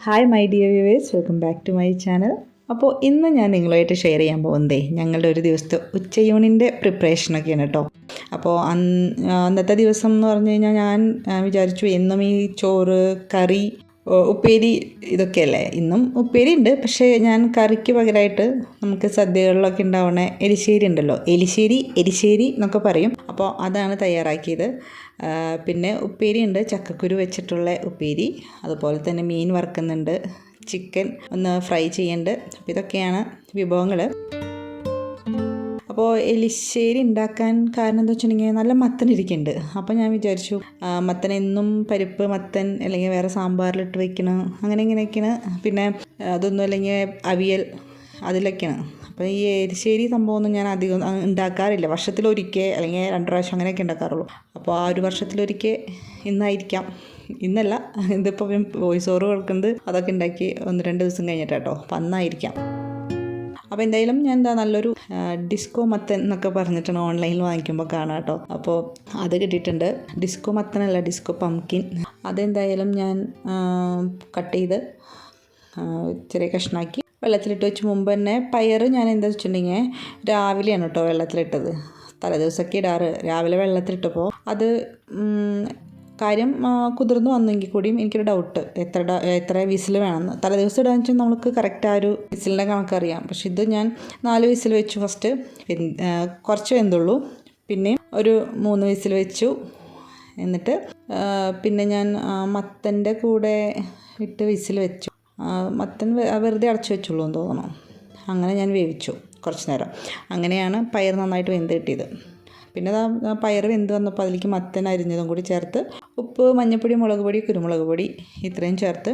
Hi my dear viewers welcome back to my channel അപ്പോൾ ഇന്ന് ഞാൻ നിങ്ങളുമായിട്ട് ഷെയർ ചെയ്യാൻ പോകുന്നതേ ഞങ്ങളുടെ ഒരു ദിവസത്തെ ഉച്ചയൂണിന്റെ പ്രിപ്പറേഷനൊക്കെയാണ് കേട്ടോ അപ്പോൾ അന്ന് അന്നത്തെ ദിവസം എന്ന് പറഞ്ഞു കഴിഞ്ഞാൽ ഞാൻ വിചാരിച്ചു എന്നും ഈ ചോറ് കറി ഉപ്പേരി ഇതൊക്കെയല്ലേ? ഇന്നും ഉപ്പേരി ഉണ്ട് പക്ഷേ ഞാൻ കറിക്ക് പകരമായിട്ട് നമുക്ക് സദ്യകളിലൊക്കെ ഉണ്ടാവുന്ന എലിശ്ശേരി ഉണ്ടല്ലോ. എലിശ്ശേരി എരിശ്ശേരി എന്നൊക്കെ പറയും. അപ്പോൾ അതാണ് തയ്യാറാക്കിയത്. പിന്നെ ഉപ്പേരി ഉണ്ട് ചക്കക്കുരു വെച്ചിട്ടുള്ള ഉപ്പേരി. അതുപോലെ തന്നെ മീൻ വറുക്കുന്നുണ്ട്. ചിക്കൻ ഒന്ന് ഫ്രൈ ചെയ്യുന്നുണ്ട് അപ്പോൾ ഇതൊക്കെയാണ് വിഭവങ്ങൾ അപ്പോൾ എലിശ്ശേരി ഉണ്ടാക്കാൻ കാരണം എന്താ വെച്ചിട്ടുണ്ടെങ്കിൽ നല്ല മത്തൻ ഇരിക്കുന്നുണ്ട് അപ്പോൾ ഞാൻ വിചാരിച്ചു മത്തൻ എന്നും പരിപ്പ് മത്തൻ അല്ലെങ്കിൽ വേറെ സാമ്പാറിലിട്ട് വെക്കണം അങ്ങനെ ഇങ്ങനെയൊക്കെയാണ്. പിന്നെ അതൊന്നും അല്ലെങ്കിൽ അവിയൽ അതിലൊക്കെയാണ്. അപ്പോൾ ഈ എരിശ്ശേരി സംഭവമൊന്നും ഞാൻ അധികം ഉണ്ടാക്കാറില്ല വർഷത്തിലൊരിക്കൽ അല്ലെങ്കിൽ രണ്ട് പ്രാവശ്യം അങ്ങനെയൊക്കെ ഉണ്ടാക്കാറുള്ളൂ അപ്പോൾ ആ ഒരു വർഷത്തിലൊരിക്കൽ ഇന്നായിരിക്കാം. ഇന്നല്ല ഇതിപ്പോൾ വോയിസ് ഓവർ കൊടുക്കുന്നത് അതൊക്കെ ഉണ്ടാക്കി ഒന്ന് രണ്ട് ദിവസം കഴിഞ്ഞിട്ടാട്ടോ. അപ്പോൾ അന്നായിരിക്കാം. അപ്പോൾ എന്തായാലും ഞാൻ എന്താ നല്ലൊരു ഡിസ്കോ മത്തൻ എന്നൊക്കെ പറഞ്ഞിട്ടാണ് ഓൺലൈനിൽ വാങ്ങിക്കുമ്പോൾ കാണാം കേട്ടോ. അപ്പോൾ അത് കിട്ടിയിട്ടുണ്ട്. ഡിസ്കോ മത്തനല്ല ഡിസ്കോ പംകിൻ അതെന്തായാലും ഞാൻ കട്ട് ചെയ്ത് ചെറിയ കഷ്ണാക്കി വെള്ളത്തിലിട്ട് വെച്ച് മുമ്പ് തന്നെ പയർ ഞാൻ എന്താ വെച്ചിട്ടുണ്ടെങ്കിൽ രാവിലെയാണ് കേട്ടോ വെള്ളത്തിലിട്ടത്. തലേദിവസമൊക്കെ ഇടാറ്. രാവിലെ വെള്ളത്തിലിട്ടപ്പോൾ അത് കാര്യം കുതിർന്ന് വന്നെങ്കിൽ കൂടിയും എനിക്കൊരു ഡൗട്ട് എത്ര എത്ര വിസിൽ വേണമെന്ന്. തലേദിവസം ഇടാന്ന് വെച്ചാൽ നമുക്ക് കറക്റ്റ് ആ ഒരു വിസിലിന്റെ കണക്കറിയാം. പക്ഷെ ഇത് ഞാൻ നാല് വിസിൽ വെച്ചു ഫസ്റ്റ് കുറച്ച് വെന്തുള്ളൂ. പിന്നെ ഒരു മൂന്ന് വിസിൽ വെച്ചു. എന്നിട്ട് പിന്നെ ഞാൻ മത്തന്റെ കൂടെ ഇട്ട് വിസിൽ വെച്ചു. മത്തൻ വെറുതെ അടച്ചു വെച്ചുള്ളൂ എന്ന് തോന്നണം. അങ്ങനെ ഞാൻ വേവിച്ചു കുറച്ച് നേരം. അങ്ങനെയാണ് പയർ നന്നായിട്ട് വെന്ത് കിട്ടിയത്. പിന്നെ പയർ വെന്ത് വന്നപ്പോൾ അതിലേക്ക് മത്തൻ അരിഞ്ഞതും കൂടി ചേർത്ത് ഉപ്പ് മഞ്ഞൾപ്പൊടി മുളക് പൊടി കുരുമുളക് പൊടി ഇത്രയും ചേർത്ത്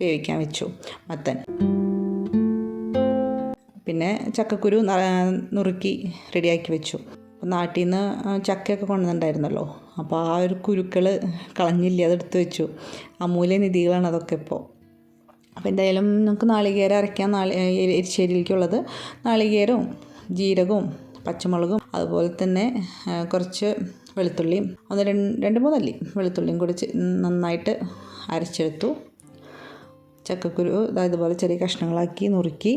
വേവിക്കാൻ വെച്ചു മത്തൻ. പിന്നെ ചക്കക്കുരു നുറുക്കി റെഡിയാക്കി വെച്ചു. നാട്ടിൽ നിന്ന് ചക്കയൊക്കെ കൊണ്ടുവന്നിട്ടുണ്ടായിരുന്നല്ലോ. അപ്പോൾ ആ ഒരു കുരുക്കൾ കളഞ്ഞില്ല അതെടുത്ത് വെച്ചു. അമൂല്യ നിധികളാണ് അതൊക്കെ ഇപ്പോൾ അപ്പോൾ എന്തായാലും നമുക്ക് നാളികേരം അരയ്ക്കാൻ നാളി എരിശ്ശേരിയിലേക്കുള്ളത്. നാളികേരവും ജീരകവും പച്ചമുളകും അതുപോലെ തന്നെ കുറച്ച് വെളുത്തുള്ളിയും ഒന്ന് രണ്ട് മൂന്നല്ലി വെളുത്തുള്ളിയും കൂടി നന്നായിട്ട് അരച്ചെടുത്തു. ചക്കക്കുരു ഇതുപോലെ ചെറിയ കഷ്ണങ്ങളാക്കി നുറുക്കി.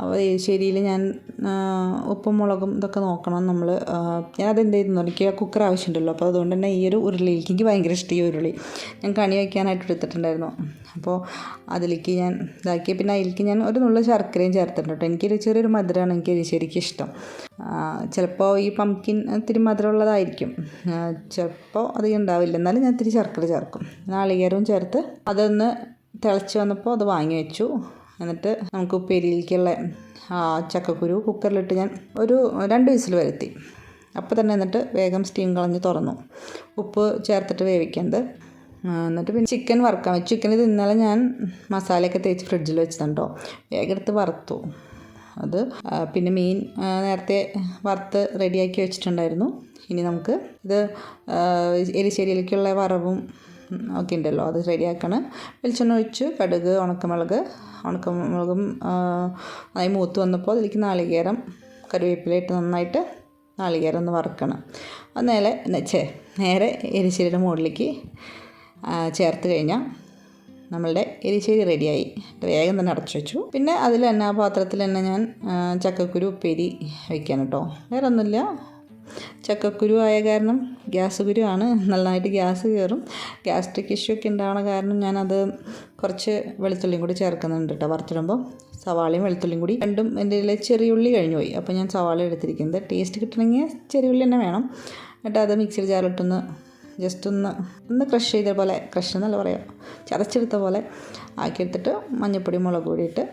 അപ്പോൾ ശരിയിൽ ഞാൻ ഉപ്പും മുളകും ഇതൊക്കെ നോക്കണം നമ്മൾ. ഞാൻ അതെന്ത് ചെയ്തു എനിക്ക് കുക്കർ ആവശ്യമുണ്ടല്ലോ. അപ്പോൾ അതുകൊണ്ട് തന്നെ ഈ ഒരു ഉരുളിയിലേക്ക് എനിക്ക് ഭയങ്കര ഇഷ്ടം ഈ ഉരുളി. ഞാൻ കണി വയ്ക്കാനായിട്ട് എടുത്തിട്ടുണ്ടായിരുന്നു. അപ്പോൾ അതിലേക്ക് ഞാൻ ഇതാക്കി. പിന്നെ അതിലേക്ക് ഞാൻ ഒരു നുള്ള ശർക്കരയും ചേർത്തിട്ടുണ്ട് കേട്ടോ. എനിക്കൊരു ചെറിയൊരു മധുരമാണ് എനിക്ക് എരിശ്ശേരിക്ക് ഇഷ്ടം. ചിലപ്പോൾ ഈ പംകിൻ ഇത്തിരി മധുരമുള്ളതായിരിക്കും. ചിലപ്പോൾ അധികം ഉണ്ടാവില്ല. എന്നാലും ഞാൻ ഇത്തിരി ശർക്കര ചേർക്കും. നാളികേരവും ചേർത്ത് അതൊന്ന് തിളച്ച് വന്നപ്പോൾ അത് വാങ്ങി വെച്ചു. എന്നിട്ട് നമുക്ക് ഉപ്പേരിയിലേക്കുള്ള ചക്കക്കുരു കുക്കറിലിട്ട് ഞാൻ ഒരു രണ്ട് വിസിൽ വരുത്തി. അപ്പോൾ തന്നെ എന്നിട്ട് വേഗം സ്റ്റീം കളഞ്ഞ് തുറന്നു. ഉപ്പ് ചേർത്തിട്ട് വേവിക്കേണ്ടത് എന്നിട്ട് പിന്നെ ചിക്കൻ വറുക്കാൻ വെച്ചു. ചിക്കൻ ഇത് ഇന്നലെ ഞാൻ മസാലയൊക്കെ തേച്ച് ഫ്രിഡ്ജിൽ വെച്ചിട്ടുണ്ടോ? വേഗം എടുത്ത് വറുത്തു. അത് പിന്നെ മീൻ നേരത്തെ വറുത്ത് റെഡിയാക്കി വെച്ചിട്ടുണ്ടായിരുന്നു. ഇനി നമുക്ക് ഇത് എരിശേരിയിലേക്കുള്ള വറവും ഒക്കെ ഉണ്ടല്ലോ അത് റെഡിയാക്കണം വെളിച്ചെണ്ണ ഒഴിച്ച് കടുക് ഉണക്കമുളക് ഉണക്കമുളകും നന്നായി മൂത്ത് വന്നപ്പോൾ അതിലേക്ക് നാളികേരം കറിവേപ്പില ഇട്ട് നന്നായിട്ട് നാളികേരം ഒന്ന് വറുക്കണം. അത് നേരെ ചേ നേരെ എരിശ്ശേരിയുടെ മുകളിലേക്ക് ചേർത്ത് കഴിഞ്ഞാൽ നമ്മളുടെ എരിശ്ശേരി റെഡിയായി. വേഗം തന്നെ അടച്ചു വെച്ചു. പിന്നെ അതിൽ തന്നെ ആ പാത്രത്തിൽ തന്നെ ഞാൻ ചക്കക്കുരു ഉപ്പേരി വയ്ക്കാൻ കേട്ടോ. വേറെ ഒന്നുമില്ല ചക്കക്കുരു ആയ കാരണം ഗ്യാസ് കുരു നന്നായിട്ട് ഗ്യാസ് കയറും ഗ്യാസ്ട്രിക് ഇഷ്യൂ ഒക്കെ ഉണ്ടാവണ കാരണം ഞാനത് കുറച്ച് വെളുത്തുള്ളിയും കൂടി ചേർക്കുന്നുണ്ട് കേട്ടോ വറുത്തിടുമ്പോൾ സവാളയും വെളുത്തുള്ളിയും കൂടി. രണ്ടും എന്റെ ചെറിയ ഉള്ളി കഴിഞ്ഞു പോയി. അപ്പോൾ ഞാൻ സവാള എടുത്തിരിക്കുന്നത്. ടേസ്റ്റ് കിട്ടണമെങ്കിൽ ചെറിയ ഉള്ളി തന്നെ വേണം. എന്നിട്ട് അത് മിക്സിയിൽ ജാറിലിട്ടൊന്ന് ജസ്റ്റ് ഒന്ന് ഒന്ന് ക്രഷ് ചെയ്ത പോലെ ക്രഷ് എന്നല്ല പറയാം ചതച്ചെടുത്ത പോലെ ആക്കിയെടുത്തിട്ട് മഞ്ഞപ്പൊടി മുളക് പൊടി ഇട്ട്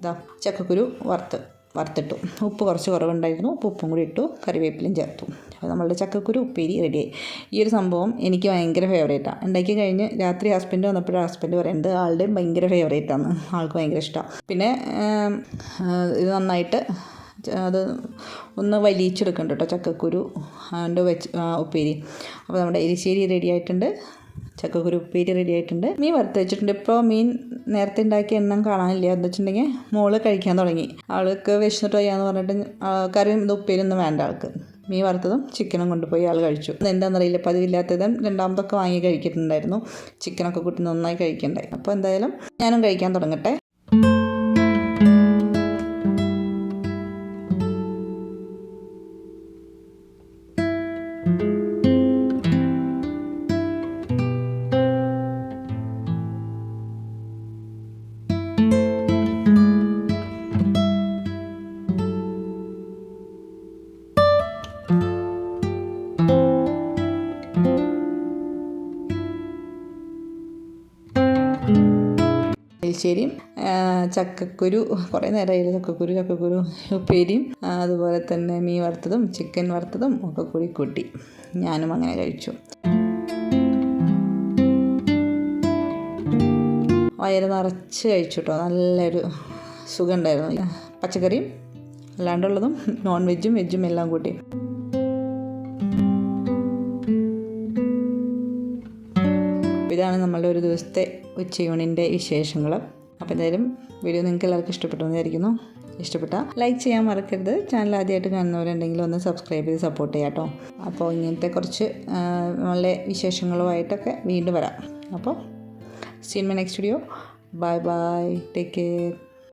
ഇതാ ചക്കക്കുരു വറുത്ത്. വറുത്തിട്ടു. ഉപ്പ് കുറച്ച് കുറവുണ്ടായിരുന്നു. ഉപ്പ് ഉപ്പും കൂടി ഇട്ടു. കറിവേപ്പിലും ചേർത്തു. അപ്പോൾ നമ്മളുടെ ചക്കക്കുരു ഉപ്പേരി റെഡിയായി ഈ ഒരു സംഭവം എനിക്ക് ഭയങ്കര ഫേവറേറ്റാണ് ഉണ്ടാക്കി കഴിഞ്ഞ് രാത്രി ഹസ്ബൻഡ് വന്നപ്പോൾ ഹസ്ബൻഡ് പറയുന്നത് ആളുടെയും ഭയങ്കര ഫേവറേറ്റാണ് ആൾക്ക് ഭയങ്കര ഇഷ്ടമാണ് പിന്നെ ഇത് നന്നായിട്ട് അത് ഒന്ന് വലിയിച്ചെടുക്കുന്നുണ്ട് കേട്ടോ ചക്കക്കുരു അതിന്റെ വെച്ച് ഉപ്പേരി. അപ്പോൾ നമ്മുടെ എരിശ്ശേരി റെഡി ആയിട്ടുണ്ട്. ചക്കക്കുരു ഉപ്പേരി റെഡി ആയിട്ടുണ്ട്. മീൻ വറുത്ത് വെച്ചിട്ടുണ്ട്. ഇപ്പോൾ മീൻ നേരത്തെ ഉണ്ടാക്കിയ എണ്ണം കാണാനില്ല. എന്താ വെച്ചിട്ടുണ്ടെങ്കിൽ മോൾ കഴിക്കാൻ തുടങ്ങി. ആൾക്ക് വിശന്നിട്ട് വയ്യാന്ന് പറഞ്ഞിട്ട് കറിയും ഇത് ഉപ്പേരിയൊന്നും വേണ്ട ആൾക്ക് മീൻ വറുത്തതും ചിക്കനും കൊണ്ടുപോയി ആൾ കഴിച്ചു. എന്താണെന്നറിയില്ല പതിവില്ലാത്തതും രണ്ടാമതൊക്കെ വാങ്ങി കഴിക്കുന്നുണ്ടായിരുന്നു ചിക്കനൊക്കെ കൂട്ടി നന്നായി കഴിക്കണ്ടായി അപ്പോൾ എന്തായാലും ഞാനും കഴിക്കാൻ തുടങ്ങട്ടെ. എലിശ്ശേരിയും ആ, ചക്കക്കുരു കുറേ നേരമായിരുന്നു ചക്കക്കുരു ചക്കക്കുരു ഉപ്പേരിയും അതുപോലെ തന്നെ മീൻ വറുത്തതും ചിക്കൻ വറുത്തതും ഒക്കെ കൂടി കൂട്ടി. ഞാനും അങ്ങനെ കഴിച്ചു. വയറ് നിറച്ച് കഴിച്ചു കേട്ടോ നല്ലൊരു സുഖമുണ്ടായിരുന്നു പച്ചക്കറിയും അല്ലാണ്ടുള്ളതും നോൺ വെജും വെജും എല്ലാം കൂട്ടി. ഇതാണ് നമ്മളുടെ ഒരു ദിവസത്തെ ഉച്ചയൂണിന്റെ വിശേഷങ്ങൾ അപ്പോൾ എന്തായാലും വീഡിയോ നിങ്ങൾക്ക് എല്ലാവർക്കും ഇഷ്ടപ്പെട്ടു വിചാരിക്കുന്നു. ഇഷ്ടപ്പെട്ട ലൈക്ക് ചെയ്യാൻ മറക്കരുത്. ചാനൽ ആദ്യമായിട്ട് കാണുന്നവരുണ്ടെങ്കിൽ ഒന്ന് സബ്സ്ക്രൈബ് ചെയ്ത് സപ്പോർട്ട് ചെയ്യാം കേട്ടോ. അപ്പോൾ ഇങ്ങനത്തെ കുറച്ച് നല്ല വിശേഷങ്ങളുമായിട്ടൊക്കെ വീണ്ടും വരാം. അപ്പോൾ see in my next video bye bye take care